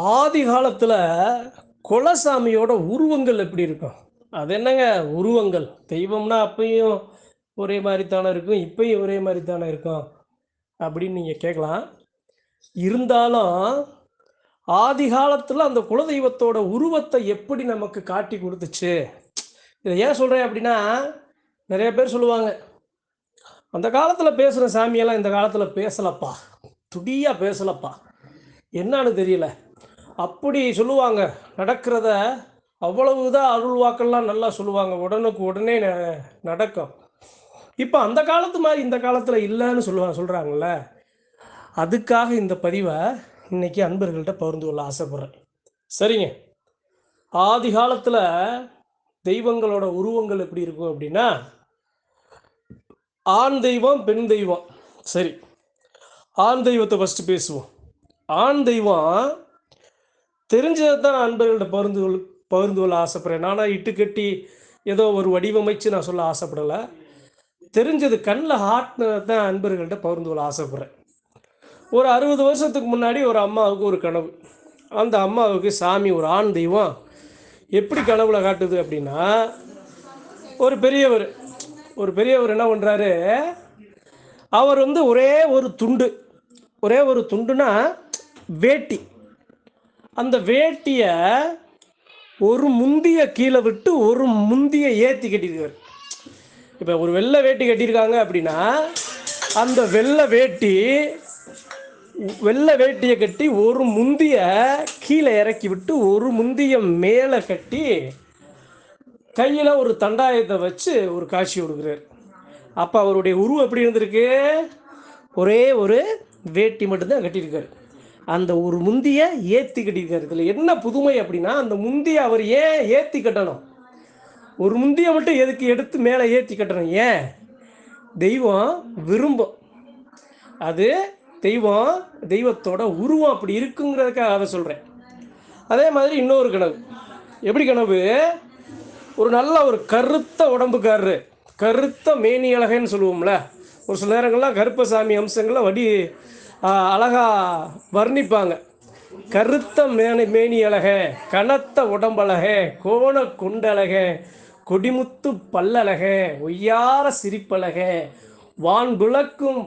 ஆதி காலத்தில் குலசாமியோட உருவங்கள் எப்படி இருக்கும்? அது என்னங்க? உருவங்கள். தெய்வம்னா அப்பையும் ஒரே மாதிரி தானே இருக்கும் இப்பையும் ஒரே மாதிரி தானே இருக்கும் அப்படின்னு நீங்கள் கேட்கலாம். இருந்தாலும் ஆதி காலத்தில் அந்த குலதெய்வத்தோட உருவத்தை எப்படி நமக்கு காட்டி கொடுத்துச்சு? இதை ஏன் சொல்கிறேன் அப்படின்னா நிறைய பேர் சொல்லுவாங்க அந்த காலத்தில் பேசுகிற சாமியெல்லாம் இந்த காலத்தில் பேசலப்பா. துடியாக பேசலப்பா. என்னன்னு தெரியல. அப்படி சொல்லுவாங்க. நடக்கிறத அவ்வளவுதான் அருள் வாக்கெல்லாம் நல்லா சொல்லுவாங்க. உடனுக்கு உடனே நடக்கும். இப்போ அந்த காலத்து மாதிரி இந்த காலத்தில் இல்லைன்னு சொல்லுவாங்க சொல்கிறாங்கல்ல அதுக்காக இந்த பதிவை இன்னைக்கு அன்பர்கள்ட்ட பகிர்ந்து கொள்ள ஆசைப்படுறேன். சரிங்க. ஆதி காலத்தில் தெய்வங்களோட உருவங்கள் எப்படி இருக்கும் அப்படின்னா ஆண் தெய்வம் பெண் தெய்வம். சரி. ஆண் தெய்வத்தை ஃபஸ்ட்டு பேசுவோம். ஆண் தெய்வம் தெரிஞ்சதை தான் அன்பர்கள்ட்ட பகிர்ந்து கொள் பகிர்ந்து கொள்ள ஆசைப்படுறேன். நானாக இட்டு கட்டி ஏதோ ஒரு வடிவமைச்சு நான் சொல்ல ஆசைப்படலை. தெரிஞ்சது கண்ணில் ஹார்ட்னதை தான் அன்பர்கள்ட்ட பகிர்ந்து கொள்ள ஆசைப்படுறேன். ஒரு அறுபது வருஷத்துக்கு முன்னாடி ஒரு அம்மாவுக்கு ஒரு கனவு. அந்த அம்மாவுக்கு சாமி ஒரு ஆண் தெய்வம். எப்படி கனவுல காட்டுது அப்படின்னா ஒரு பெரியவர் ஒரு பெரியவர் என்ன பண்ணுறாரு அவர் வந்து ஒரே ஒரு துண்டு ஒரே ஒரு துண்டுனா வேட்டி. அந்த வேட்டியை ஒரு முந்திய கீழே விட்டு ஒரு முந்திய ஏற்றி கட்டியிருக்காரு. இப்போ ஒரு வெள்ளை வேட்டி கட்டியிருக்காங்க அப்படின்னா அந்த வெள்ளை வேட்டி வெள்ளை வேட்டியை கட்டி ஒரு முந்திய கீழே இறக்கி விட்டு ஒரு முந்திய மேலே கட்டி கையில் ஒரு தண்டாயத்தை வச்சு ஒரு காட்சி கொடுக்குறாரு. அப்போ அவருடைய உருவம் எப்படி இருந்திருக்கு? ஒரே ஒரு வேட்டி மட்டும்தான் கட்டியிருக்காரு. அந்த ஒரு முந்திய ஏற்றி கட்டியிருக்காரு இதில் என்ன புதுமை அப்படின்னா அந்த முந்திய அவர் ஏன் ஏற்றி கட்டணும்? ஒரு முந்திய மட்டும் எதுக்கு எடுத்து மேலே ஏற்றி கட்டணும்? ஏன்? தெய்வம் விரும்பும். அது தெய்வம் தெய்வத்தோட உருவம் அப்படி இருக்குங்கிறதுக்காக அதை சொல்கிறேன் அதே மாதிரி இன்னொரு கனவு. எப்படி கனவு? ஒரு நல்ல ஒரு கருத்த உடம்புக்காரரு கருத்த மேனி அழகைன்னு சொல்லுவோம்ல. ஒரு சில நேரங்கள்லாம் கருப்பசாமி அம்சங்களை வடி அழகாக அழகா வர்ணிப்பாங்க. கருத்த மேனி மேனியழக கனத்த உடம்பழக கோண குண்டழக கொடிமுத்து பல்லழக ஒய்யார சிரிப்பழக வான்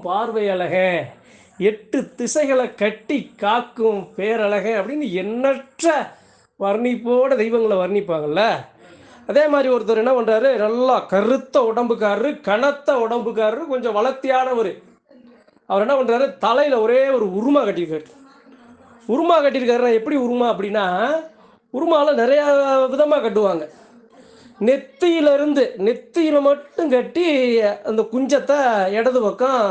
பார்வையழக எட்டு திசைகளை கட்டி காக்கும் பேரழக அப்படின்னு எண்ணற்ற வர்ணிப்போட தெய்வங்களை வர்ணிப்பாங்கல்ல அதே மாதிரி ஒருத்தர் என்ன பண்ணுறாரு நல்லா கருத்த உடம்புக்காரரு கனத்த உடம்புக்காரரு கொஞ்சம் வளர்த்தியானவர். அவர் என்ன பண்ணுறாரு தலையில் ஒரே ஒரு உருமா கட்டியிருக்காரு. உருமா கட்டியிருக்காருன்னா எப்படி உருமா அப்படின்னா உருமாவில் நிறையா விதமாக கட்டுவாங்க. நெத்தியிலிருந்து நெத்தியில் மட்டும் கட்டி அந்த குஞ்சத்தை இடது பக்கம்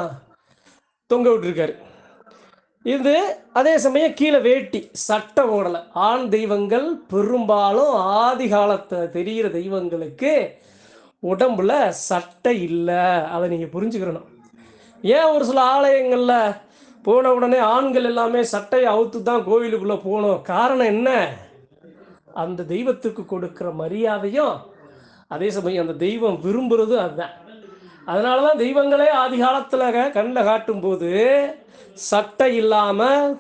தொங்க விட்டுருக்காரு. இது அதே சமயம் கீழே வேட்டி சட்டை ஓடலை. ஆண் தெய்வங்கள் பெரும்பாலும் ஆதி காலத்தை தெரிகிற தெய்வங்களுக்கு உடம்புல சட்டை இல்லை. அதை நீங்கள் புரிஞ்சுக்கிறணும் ஏன் ஒரு சில ஆலயங்களில் போன உடனே ஆண்கள் எல்லாமே சட்டையை அவுத்து தான் கோவிலுக்குள்ளே போகணும் காரணம் என்ன? அந்த தெய்வத்துக்கு கொடுக்குற மரியாதையும் அதே சமயம் அந்த தெய்வம் விரும்புறது அதுதான். அதனால தான் தெய்வங்களே ஆதி காலத்தில் கண்ணில் காட்டும்போது சட்டை இல்லாமல்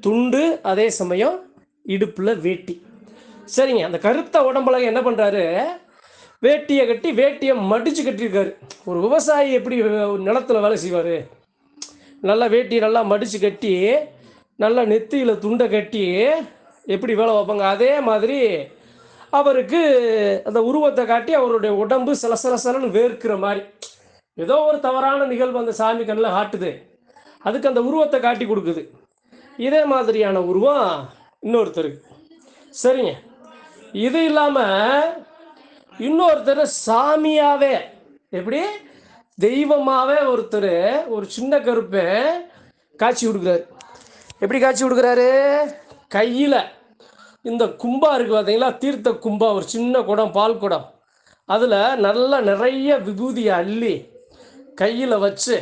துண்டு அதே சமயம் இடுப்பில் வேட்டி. சரிங்க அந்த கருத்த உடம்புல என்ன பண்ணுறாரு வேட்டியை கட்டி வேட்டியை மடிச்சு கட்டியிருக்காரு. ஒரு விவசாயி எப்படி நிலத்துல வேலை செய்வார்? நல்லா வேட்டியை நல்லா மடித்து கட்டி நல்லா நெத்தியில் துண்டை கட்டி எப்படி வேலை வைப்பாங்க அதே மாதிரி அவருக்கு அந்த உருவத்தை காட்டி அவருடைய உடம்பு சில சில சிலன்னு வேர்க்கிற மாதிரி. ஏதோ ஒரு தவறான நிகழ்வு அந்த சாமி கண்ணில் காட்டுது. அதுக்கு அந்த உருவத்தை காட்டி கொடுக்குது. இதே மாதிரியான உருவம் இன்னொருத்தருக்கு. சரிங்க. இது இல்லாமல் இன்னொருத்தர் சாமியாவே. எப்படி? தெய்வமாவே ஒருத்தர் ஒரு சின்ன கருப்பை காட்சி கொடுக்குறாரு. எப்படி காட்சி கொடுக்குறாரு? கையில். இந்த கும்பா இருக்குது பார்த்தீங்களா தீர்த்த கும்பா ஒரு சின்ன குடம் பால் குடம். அதில் நல்லா நிறைய விபூதியை அள்ளி கையில் வச்சு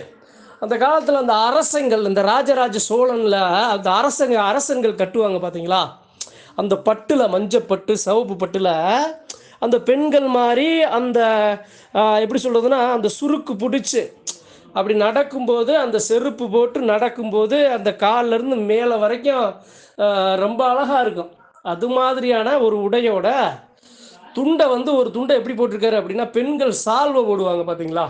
அந்த காலத்தில் அந்த அரசங்கள் இந்த ராஜராஜ சோழனில் அந்த அரசங்க அரசன்கள் கட்டுவாங்க பார்த்தீங்களா அந்த பட்டில் மஞ்சப்பட்டு சிவப்பு பட்டில் அந்த பெண்கள் மாதிரி அந்த எப்படி சொல்கிறதுனா அந்த சுருக்கு பிடிச்சி அப்படி நடக்கும்போது அந்த செருப்பு போட்டு நடக்கும்போது அந்த கால்லருந்து மேலே வரைக்கும் ரொம்ப அழகாக இருக்கும். அது மாதிரியான ஒரு உடையோட துண்டை வந்து ஒரு துண்டை எப்படி போட்டிருக்காரு அப்படின்னா பெண்கள் சால்வை போடுவாங்க பார்த்தீங்களா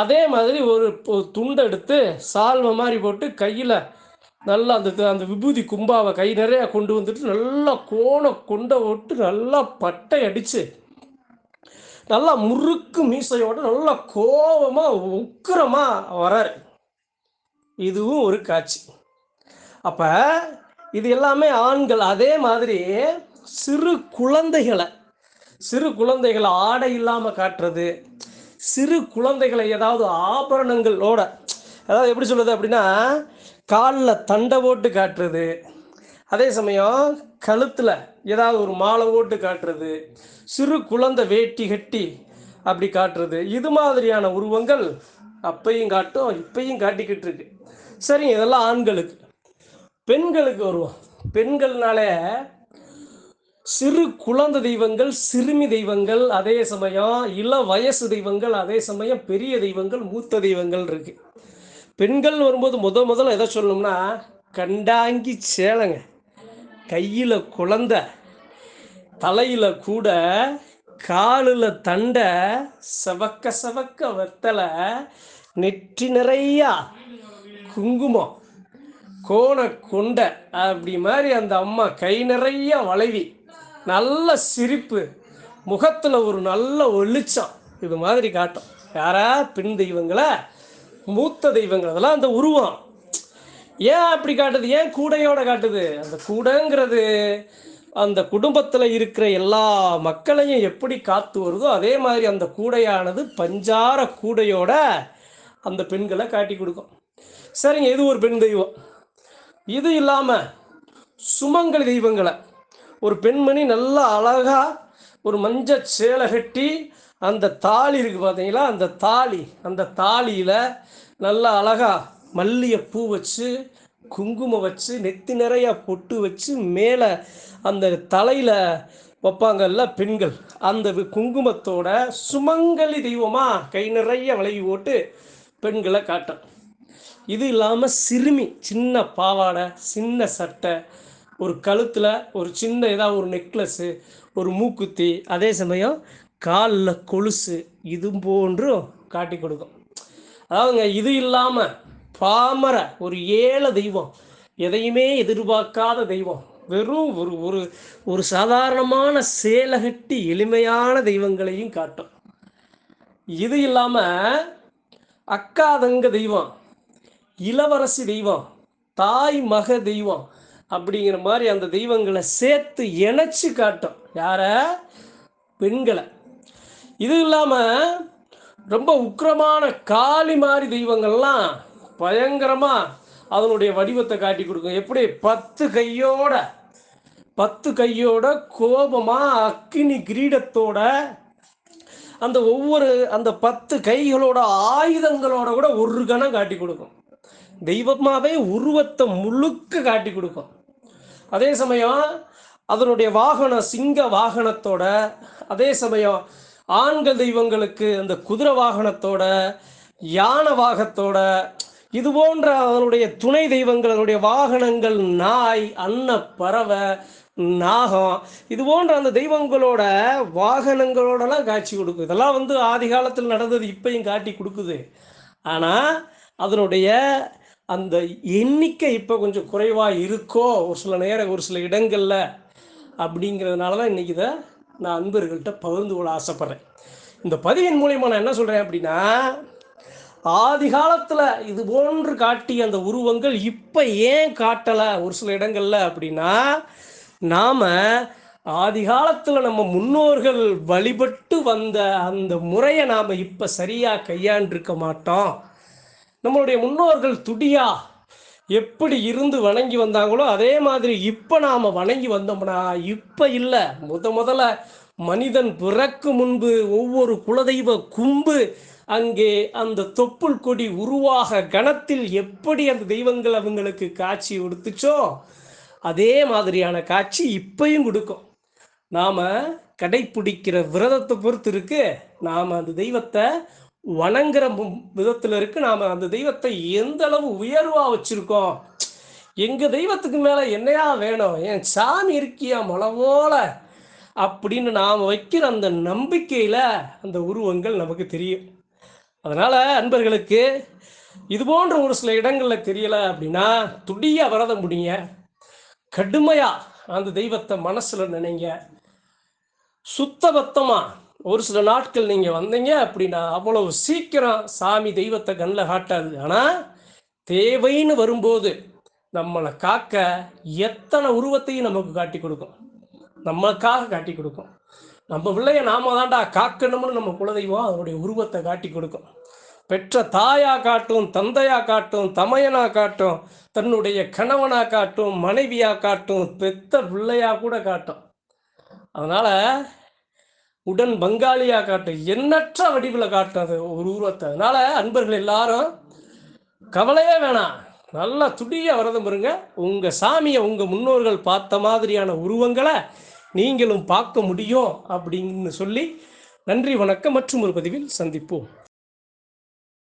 அதே மாதிரி ஒரு துண்டை எடுத்து சால்வை மாதிரி போட்டு கையில் நல்லா அந்த அந்த விபூதி கும்பாவை கை நிறைய கொண்டு வந்துட்டு நல்லா கோண கொண்டை விட்டு நல்லா பட்டை அடித்து நல்லா முறுக்கு மீசையோட நல்லா கோபமாக உக்கிரமாக வராரு. இதுவும் ஒரு காட்சி. அப்போ இது எல்லாமே ஆண்கள். அதே மாதிரி சிறு குழந்தைகளை சிறு குழந்தைகளை ஆடை இல்லாமல் காட்டுறது சிறு குழந்தைகளை ஏதாவது ஆபரணங்களோட அதாவது எப்படி சொல்கிறது அப்படின்னா காலில் தண்டை போட்டு காட்டுறது. அதே சமயம் கழுத்தில் ஏதாவது ஒரு மாலை போட்டு காட்டுறது. சிறு குழந்தை வேட்டி கட்டி அப்படி காட்டுறது. இது மாதிரியான உருவங்கள் அப்பையும் காட்டும் இப்பையும் காட்டிக்கிட்டு இருக்கு. சரிங்க இதெல்லாம் ஆண்களுக்கு. பெண்களுக்கு வருவோம். பெண்கள்னாலே சிறு குழந்தை தெய்வங்கள் சிறுமி தெய்வங்கள் அதே சமயம் இள வயசு தெய்வங்கள் அதே சமயம் பெரிய தெய்வங்கள் மூத்த தெய்வங்கள் இருக்குது பெண்கள் வரும்போது முத முதல்ல எதை சொல்லணும்னா கண்டாங்கி சேலைங்க. கையில் குழந்த தலையில் கூட காலில் தண்டை செவக்க செவக்க வெத்தலை நெற்றி நிறையா குங்குமம் கோண கொண்டை அப்படி மாதிரி அந்த அம்மா கை நிறைய வளைவி நல்ல சிரிப்பு முகத்தில் ஒரு நல்ல ஒளிச்சம் இது மாதிரி காட்டும். யாரா பெண் தெய்வங்களை? மூத்த தெய்வங்கள் அதெல்லாம் அந்த உருவம். ஏன் அப்படி காட்டுது? ஏன் கூடையோட காட்டுது? அந்த கூடைங்கிறது அந்த குடும்பத்தில் இருக்கிற எல்லா மக்களையும் எப்படி காத்து வருதோ அதே மாதிரி அந்த கூடையானது பஞ்சார கூடையோட அந்த பெண்களை காட்டி கொடுக்கும். சரிங்க இது ஒரு பெண் தெய்வம். இது இல்லாமல் சுமங்கலி தெய்வங்களை ஒரு பெண்மணி நல்லா அழகாக ஒரு மஞ்சள் சேலை கட்டி அந்த தாலி இருக்குது பார்த்தீங்களா அந்த தாலி அந்த தாலியில் நல்லா அழகாக மல்லிகை பூ வச்சு குங்குமம் வச்சு நெத்தி நிறையா பொட்டு வச்சு மேலே அந்த தலையில் வைப்பாங்கல்ல பெண்கள். அந்த குங்குமத்தோட சுமங்கலி தெய்வமாக கை நிறைய வளைவி போட்டு பெண்களை காட்டும். இது இல்லாமல் சிறுமி சின்ன பாவாடை சின்ன சட்டை ஒரு கழுத்தில் ஒரு சின்ன ஏதாவது ஒரு நெக்லஸ்ஸு ஒரு மூக்குத்தி அதே சமயம் காலில் கொலுசு இது போன்றும் காட்டி கொடுக்கும். அதாவதுங்க இது இல்லாமல் பாமர ஒரு ஏழை தெய்வம் எதையுமே எதிர்பார்க்காத தெய்வம் வெறும் ஒரு ஒரு ஒரு சாதாரணமான சேலை கட்டி எளிமையான தெய்வங்களையும் காட்டும். இது இல்லாமல் அக்காதங்க தெய்வம் இளவரசி தெய்வம் தாய் மக தெய்வம் அப்படிங்கிற மாதிரி அந்த தெய்வங்களை சேர்த்து இணைச்சி காட்டும். யார? பெண்களை. இது இல்லாமல் ரொம்ப உக்கிரமான காளி மாதிரி தெய்வங்கள்லாம் பயங்கரமாக அதனுடைய வடிவத்தை காட்டி கொடுக்கும். எப்படி? பத்து கையோட பத்து கையோட கோபமாக அக்கினி கிரீடத்தோட அந்த ஒவ்வொரு அந்த பத்து கைகளோட ஆயுதங்களோட கூட ஒரு கணம் காட்டி கொடுக்கும். தெய்வமாகவே உருவத்தை முழுக்க காட்டி கொடுக்கும். அதே சமயம் அதனுடைய வாகனம் சிங்க வாகனத்தோட அதே சமயம் ஆண்கள் தெய்வங்களுக்கு அந்த குதிரை வாகனத்தோட யானை வாகத்தோட இது போன்ற அதனுடைய துணை தெய்வங்கள் அதனுடைய வாகனங்கள் நாய் அன்ன பறவை நாகம் இது போன்ற அந்த தெய்வங்களோட வாகனங்களோடலாம் காட்சி கொடுக்கும் இதெல்லாம் வந்து ஆதி காலத்தில் நடந்தது இப்பையும் காட்டி கொடுக்குது. ஆனால் அதனுடைய அந்த எண்ணிக்கை இப்போ கொஞ்சம் குறைவாக இருக்கோ ஒரு சில நேரம் ஒரு சில இடங்களில் அப்படிங்கிறதுனால தான் இன்றைக்கி இதை நான் அன்பர்கள்ட்ட பகிர்ந்து கொள்ள ஆசைப்பட்றேன். இந்த பதிவின் மூலயமா நான் என்ன சொல்கிறேன் அப்படின்னா ஆதி காலத்தில் இது போன்று காட்டிய அந்த உருவங்கள் இப்போ ஏன் காட்டலை ஒரு சில இடங்கள்ல அப்படின்னா நாம் ஆதி காலத்தில் நம்ம முன்னோர்கள் வழிபட்டு வந்த அந்த முறையை நாம் இப்போ சரியாக கையாண்டிருக்க மாட்டோம். நம்மளுடைய முன்னோர்கள் துடியா எப்படி இருந்து வணங்கி வந்தாங்களோ அதே மாதிரி இப்போ நாம் வணங்கி வந்தோம்னா இப்போ இல்லை. முத முதல்ல மனிதன் பிறக்கு முன்பு ஒவ்வொரு குலதெய்வ கும்பு அங்கே அந்த தொப்புள் கொடி உருவாக கணத்தில் எப்படி அந்த தெய்வங்கள் அவங்களுக்கு காட்சி கொடுத்துச்சோ அதே மாதிரியான காட்சி இப்பையும் கொடுக்கும். நாம் கடைப்பிடிக்கிற விரதத்தை பொறுத்து இருக்கு. நாம் அந்த தெய்வத்தை வணங்குற விதத்தில் இருக்கு. நாம் அந்த தெய்வத்தை எந்த அளவு உயர்வாக வச்சுருக்கோம்? எங்கள் தெய்வத்துக்கு மேலே என்னையா வேணும்? என் சாமி இருக்கியா மலவோல அப்படின்னு நாம் வைக்கிற அந்த நம்பிக்கையில் அந்த உருவங்கள் நமக்கு தெரியும். அதனால் அன்பர்களுக்கு இது போன்ற ஒரு சில இடங்களில் தெரியலை அப்படின்னா துடிய விரதம் முடிங்க. கடுமையாக அந்த தெய்வத்தை மனசில் நினைங்க. சுத்தபத்தமாக ஒரு சில நாட்கள் நீங்கள் வந்தீங்க அப்படின்னா அவ்வளவு சீக்கிரம் சாமி தெய்வத்தை கண்ணில் காட்டாது. ஆனால் தேவைன்னு வரும்போது நம்மளை காக்க எத்தனை உருவத்தையும் நமக்கு காட்டி கொடுக்கும். நம்மளுக்காக காட்டி கொடுக்கும். நம்ம பிள்ளைய நாம தாண்டா காக்கணும்னு நம்ம குலதெய்வம் அதனுடைய உருவத்தை காட்டி கொடுக்கும். பெற்ற தாயா காட்டும் தந்தையா காட்டும் தமையனா காட்டும் தன்னுடைய கணவனா காட்டும் மனைவியா காட்டும் பெத்த பிள்ளையா கூட காட்டும். அதனால உடன் பங்காளியா காட்டு எண்ணற்ற வடிவில் காட்டுறது ஒரு உருவத்தை. அதனால அன்பர்கள் எல்லாரும் கவலையே வேணாம். நல்லா துடிய விரதம் இருங்க உங்க சாமியை உங்க முன்னோர்கள் பார்த்த மாதிரியான உருவங்களை நீங்களும் பார்க்க முடியும் அப்படின்னு சொல்லி நன்றி வணக்கம் மற்றும் ஒரு பதிவில் சந்திப்போம்.